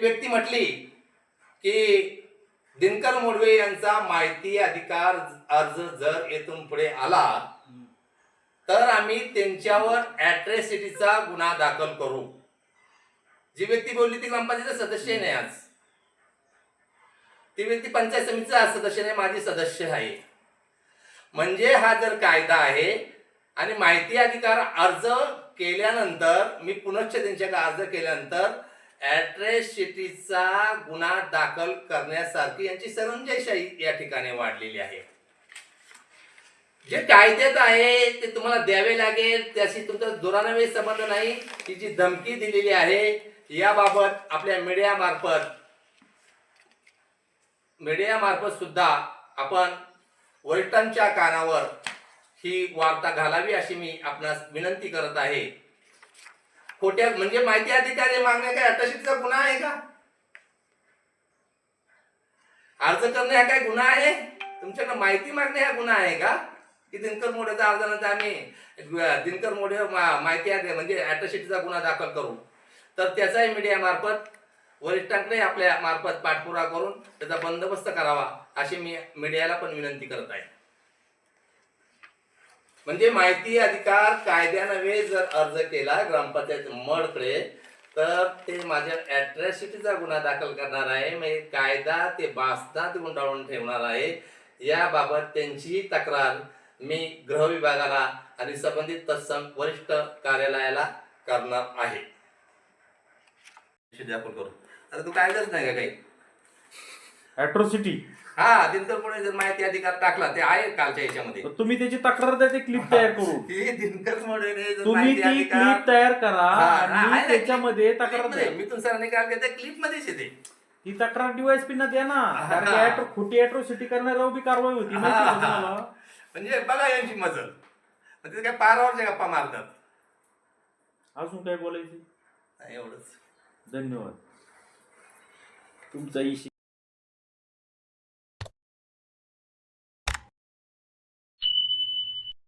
व्यक्ती म्हटली की दिनकर मोडवे यांचा माहिती अधिकार अर्ज जर येथून पुढे आला तर आम्ही त्यांच्यावर ऍट्रेसिटीचा गुन्हा दाखल करू. जी व्यक्ती बोलली ती ग्रामपंचायत सदस्य नाही आज. ती व्यक्ती पंचायत समितीचा सदस्य नाही माझी सदस्य आहे. म्हणजे हा जर कायदा आहे आणि माहिती अधिकार अर्ज केल्यानंतर मी पुनश्च त्यांच्याकडे अर्ज केल्यानंतर ऍट्रॅसिटीचा गुन्हा दाखल करण्यासारखी यांची सरंजयशाही या ठिकाणी वाढलेली आहे. जे कायद्यात आहे ते तुम्हाला द्यावे लागेल. त्याशी तुमचा दुरानवे संबंध नाही. ही जी धमकी दिलेली आहे याबाबत आपल्या मीडियामार्फत मीडियामार्फत सुद्धा आपण वरिष्ठांच्या कानावर ही वार्ता घालावी अशी मी आपणास विनंती करत आहे. खोट्या म्हणजे माहिती अधिकारी मागणे काय? अटशीचा गुन्हा आहे का? अर्ज करणे हा काय गुन्हा आहे? तुमच्याकडे माहिती मागणे हा गुन्हा आहे का? की दिनकर मोढेचा अर्ज नंतर आम्ही दिनकर मोढे माहिती आहे म्हणजे अटशीचा गुन्हा दाखल करू. तर त्याचाही मीडिया मार्फत वरिष्ठांकडे आपल्या मार्फत पाठपुरा करून त्याचा बंदोबस्त करावा अशी मी मीडियाला पण विनंती करत आहे. म्हणजे माहिती अधिकार कायद्यानव्हे जर अर्ज केला ग्रामपंचायत मडकडे तर ते माझ्या अॅट्रॅसिटीचा गुन्हा दाखल करणार आहे. म्हणजे कायदा ते बासनात गुंडाळून ठेवणार आहे. याबाबत त्यांचीही तक्रार मी गृह विभागाला आणि संबंधित तत्सम वरिष्ठ कार्यालयाला करणार आहे. करू आता तू कायदाच नाही का काही? अॅट्रॉसिटी हा दिनकरमुळे जर माहिती अधिकार टाकला ते आहे कालच्या याच्यामध्ये. तुम्ही त्याची तक्रार द्या ते क्लिप तयार करू हे दिनकर जर तुम्ही माहिती ती अधिकार- क्लिप तयार करा हा, आहे आणि ना, त्याच्यामध्ये तक्रार. द्या. मी तुम सरांनी केलं क्लिप मध्येच येते. ती तक्रार डीवायसपी ना द्या ना. कारण की ॲट्रो- खोटी अॅट्रॉसिटी करणाऱ्यावर बी कारवाई होती माहिती का. तुम्हाला? म्हणजे बघा यांची मजल. म्हणजे काय पारावरच्या गप्पा मारतात. अजून काय बोलायचं? नाही, एवढंच. धन्यवाद. तुमचा इशी